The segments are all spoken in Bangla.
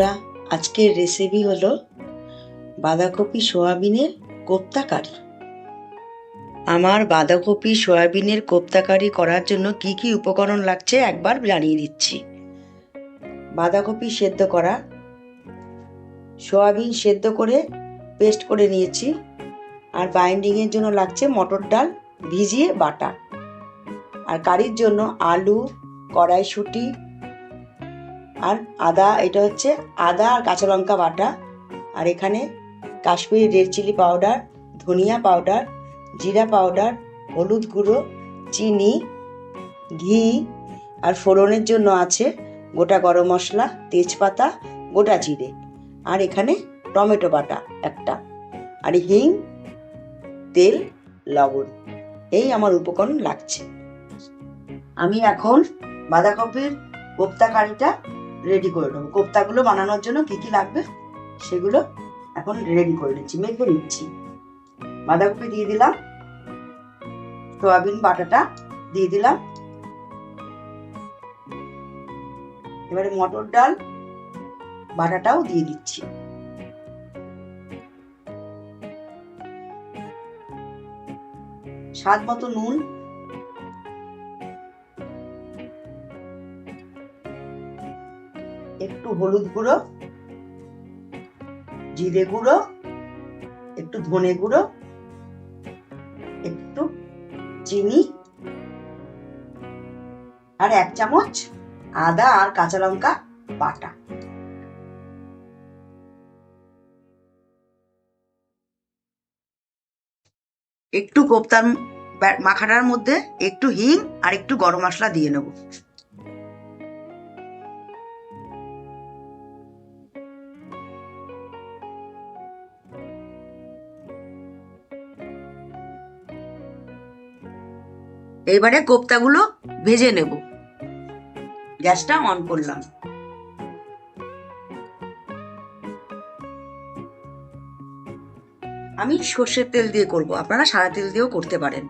বন্ধুরা, আজকের রেসিপি হলো বাঁধাকপি সোয়াবিনের কোপ্তা কারি। আমার বাঁধাকপি সোয়াবিনের কোপ্তা কারি করার জন্য কি কি উপকরণ লাগছে একবার জানিয়ে দিচ্ছি। বাঁধাকপি সেদ্ধ করা, সোয়াবিন সেদ্ধ করে পেস্ট করে নিয়েছি, আর বাইন্ডিংয়ের জন্য লাগছে মটর ডাল ভিজিয়ে বাটা। আর কারির জন্য আলু, কড়াইশুঁটি আর আদা, এটা হচ্ছে আদা আর কাঁচা লঙ্কা বাটা। আর এখানে কাশ্মীরি রেড চিলি পাউডার, ধনিয়া পাউডার, জিরা পাউডার, হলুদ গুঁড়ো, চিনি, ঘি আর ফোড়নের জন্য আছে গোটা গরম মশলা, তেজপাতা, গোটা জিরে। আর এখানে টমেটো বাটা একটা। আর হিং, তেল, লবণ। এই আমার উপকরণ লাগছে। আমি এখন বাঁধাকপির কোপ্তা কারিটা রেডি করে নেব। কোপ্তাগুলো বানানোর জন্য কি কি লাগবে সেগুলো এখন রেডি করে নিচ্ছি, মেখে নিচ্ছি। বাঁধাকপি দিয়ে দিলাম, সোয়াবিন, বাটাটা দিয়ে দিলাম। এবারে মটর ডাল, বাটাটাও দিয়ে দিচ্ছি। স্বাদ মতো নুন একটু হলুদ গুঁড়ো, জিরে গুঁড়ো, একটু ধনে গুঁড়ো, একটু চিনি আর এক চামচ আদা আর কাঁচা লঙ্কা বাটা। একটু কোপ্তার মাখাটার মধ্যে একটু হিং আর একটু গরম মশলা দিয়ে নেব। এবারে কোপ্তাগুলো ভেজে নেব। গ্যাসটা অন করলাম। আমি সর্ষের তেল দিয়ে করব, আপনারা সারা তেল দিয়েও করতে পারেন।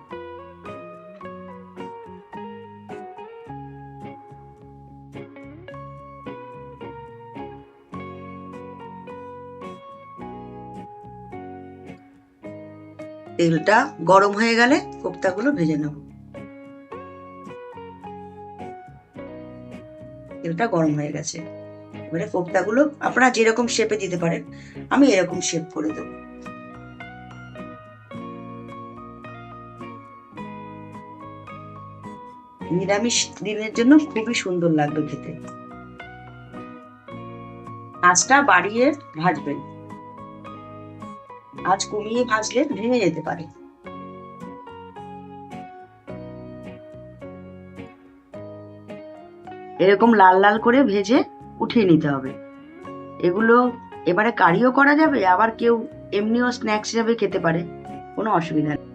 তেলটা গরম হয়ে গেলে কোপ্তাগুলো ভেজে নেব। তেলটা গরম হয়ে গেছে। এবারে কোপ্তাগুলো আপনারা যেরকম শেপে দিতে পারেন, আমি এরকম শেপ করে দেবো। নিরামিষ দিনের জন্য খুবই সুন্দর লাগবে খেতে। আঁচটা বাড়িয়ে ভাজবেন। আজ কমিয়ে ভাজলে ভেঙে যেতে পারে। এরকম লাল লাল করে ভেজে উঠিয়ে নিতে হবে। এগুলো এবারে কারিও করা যাবে, আবার কেউ এমনিও স্ন্যাক্স হিসাবে খেতে পারে, কোনো অসুবিধা নেই।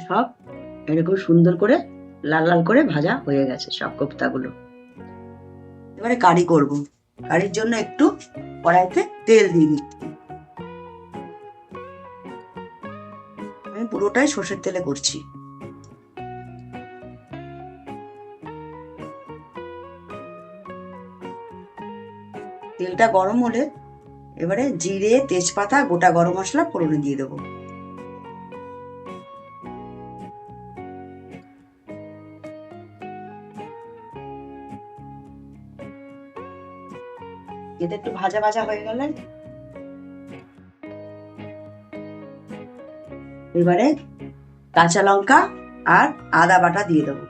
সব এরকম সুন্দর করে লাল লাল করে ভাজা হয়ে গেছে সব কোপ্তাগুলো। এবারে কারি করব। কারির জন্য একটু কড়াইতে তেল দিয়ে দিচ্ছি। আমি পুরোটাই সর্ষের তেলে করছি। তেলটা গরম হলে এবারে জিরে, তেজপাতা, গোটা গরম মশলা ফোড়নে দিয়ে দেবো। এটা একটু ভাজা ভাজা হয়ে গেলে এবারে কাঁচা লঙ্কা আর আদা বাটা দিয়ে দেবো।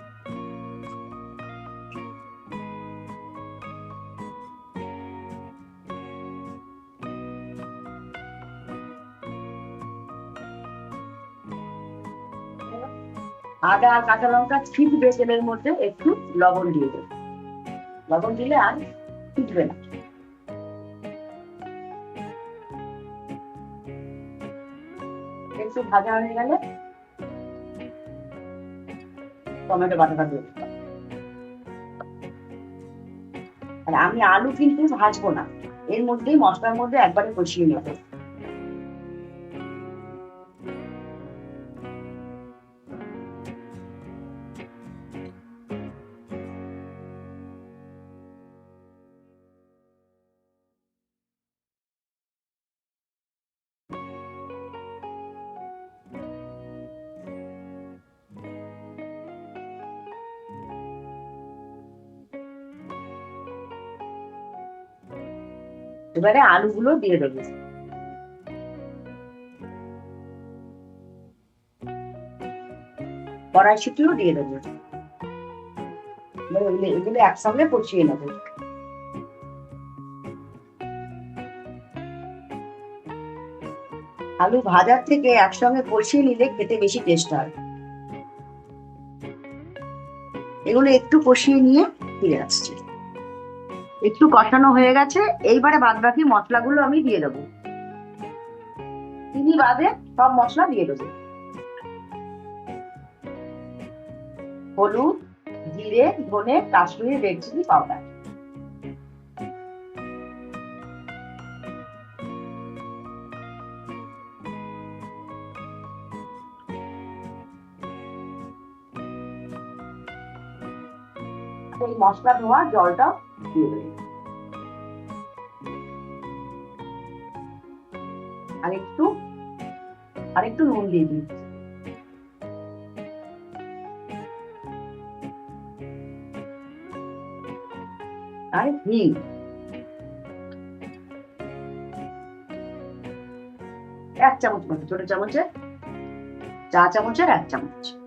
আদা আর কাঁচা লঙ্কা ছিটবে তেলের মধ্যে, একটু লবণ দিয়ে দেবো। লবণ দিলে আর ফুটবে না। একটু ভাজা হয়ে গেলে টমেটো বাটাটা দিয়ে আর আমি আলু কিন্তু ভাজবো না, এর মধ্যেই মশলার মধ্যে একবারে কষিয়ে নেব। এবারে আলুগুলো দিয়ে দেবো। কড়াইশুটিও দিয়ে দেবো। এগুলো একসঙ্গে কষিয়ে নেব। আলু ভাজার থেকে একসঙ্গে কষিয়ে নিলে খেতে বেশি টেস্ট হয়। এগুলো একটু কষিয়ে নিয়ে ফিরে আসছি। একটু কষানো হয়ে গেছে, এইবারে বাদ বাকি মশলাগুলো আমি দিয়ে দেবো। চিনি বাদে সব মশলা দিয়ে দেবো। হলুদ, জিরে, ধনে, কাশ্মীরি রেড চিলি পাউডার এই মশলা ধোয়া দেবো আর একটু আর একটু নুন দিয়ে দিই। আর হিং এক চামচ মতো ছোট চামচে, চা চামচের এক চামচ।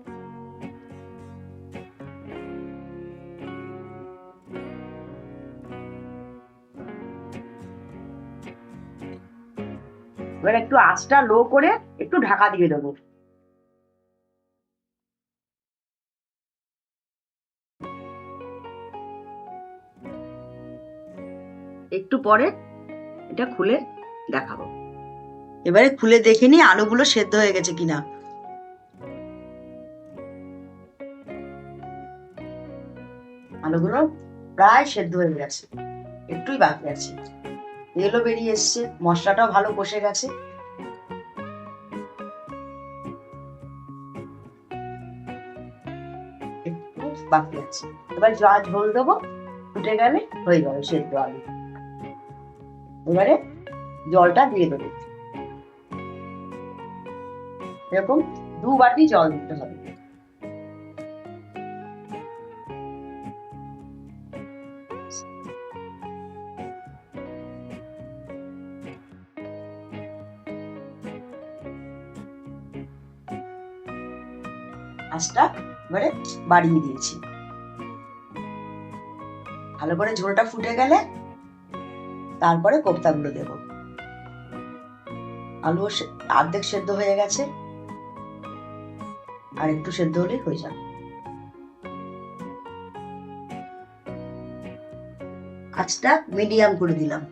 এবার একটু আঁচটা লো করে একটু ঢাকা দিয়ে দেবো। একটু পরে এটা খুলে দেখাবো। এবারে খুলে দেখে নি আলুগুলো সেদ্ধ হয়ে গেছে কিনা। আলুগুলো প্রায় সেদ্ধ হয়ে গেছে। একটুই বাকি আছে। তেলও বেরিয়ে এসছে, মশলাটাও ভালো কষে গেছে। বাকি আছে। এবার জল, ঝোল দেবো, ফুটে গেলে হয়ে যাবে সেদ্ধ আলু এবারে জলটা দিয়ে দেবো। এরকম দু বাটি জল দিতে হবে। আঁচটা এবারে বাড়িয়ে দিয়েছি। ভালো করে ঝোলটা ফুটে গেলে তারপরে কোপ্তাগুলো দেব। আলু অর্ধেক সেদ্ধ হয়ে গেছে। আর একটু সেদ্ধ হলেই হয়ে যাবে। আঁচটা মিডিয়াম করে দিলাম।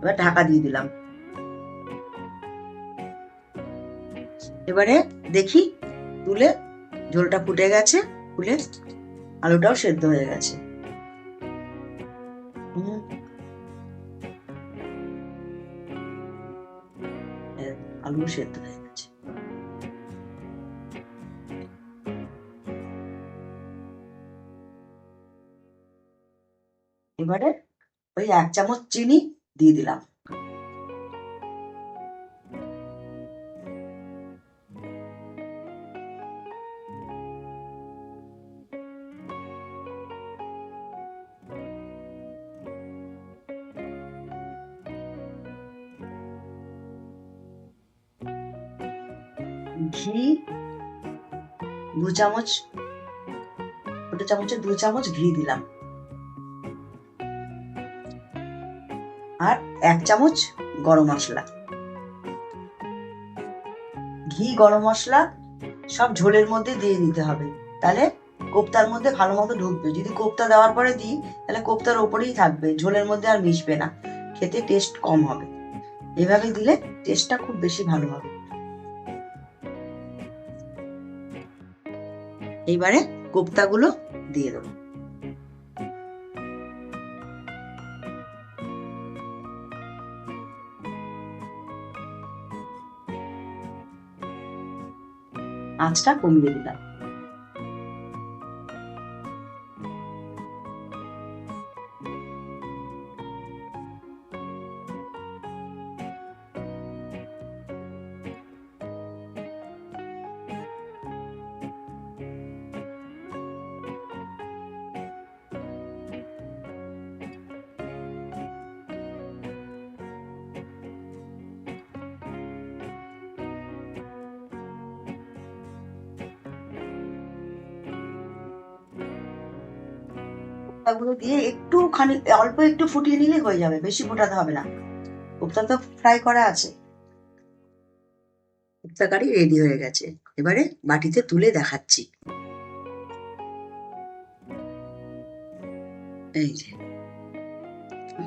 এবার ঢাকা দিয়ে দিলাম। এবারে দেখি তুলে ঝোলটা ফুটে গেছে, ফুলে আলুটাও সেদ্ধ হয়ে গেছে। আলু সেদ্ধ হয়ে গেছে। এবারে ওই এক চামচ চিনি দিয়ে দিলাম। ঘি দু চামচ, ছোট চামচে দু চামচ ঘি দিলাম। আর এক চামচ গরম মশলা। ঘি, গরম মশলা সব ঝোলের মধ্যে দিয়ে দিতে হবে। তাহলে কোপ্তার মধ্যে ভালো মতো ঢুকবে। যদি কোপ্তা দেওয়ার পরে দিই, তাহলে কোপ্তার ওপরেই থাকবে। ঝোলের মধ্যে আর মিশবে না। খেতে টেস্ট কম হবে। এভাবে দিলে টেস্টটা খুব বেশি ভালো হবে। এইবারে কোপ্তাগুলো দিয়ে দেবো। আঁচটা কমিয়ে দিলাম। কোপ্তাগুলো দিয়ে একটু খানি অল্প একটু ফুটিয়ে নিলে হয়ে যাবে, বেশি ফোটাতে হবে না। কোপ্তা তো ফ্রাই করা আছে। কোপ্তা কারি রেডি হয়ে গেছে। এবারে বাটিতে তুলে দেখাচ্ছি। এই যে,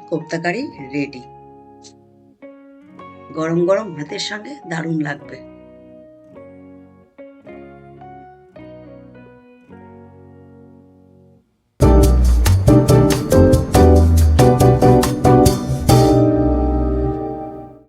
কোপ্তা কারি রেডি গরম গরম ভাতের সঙ্গে দারুণ লাগবে।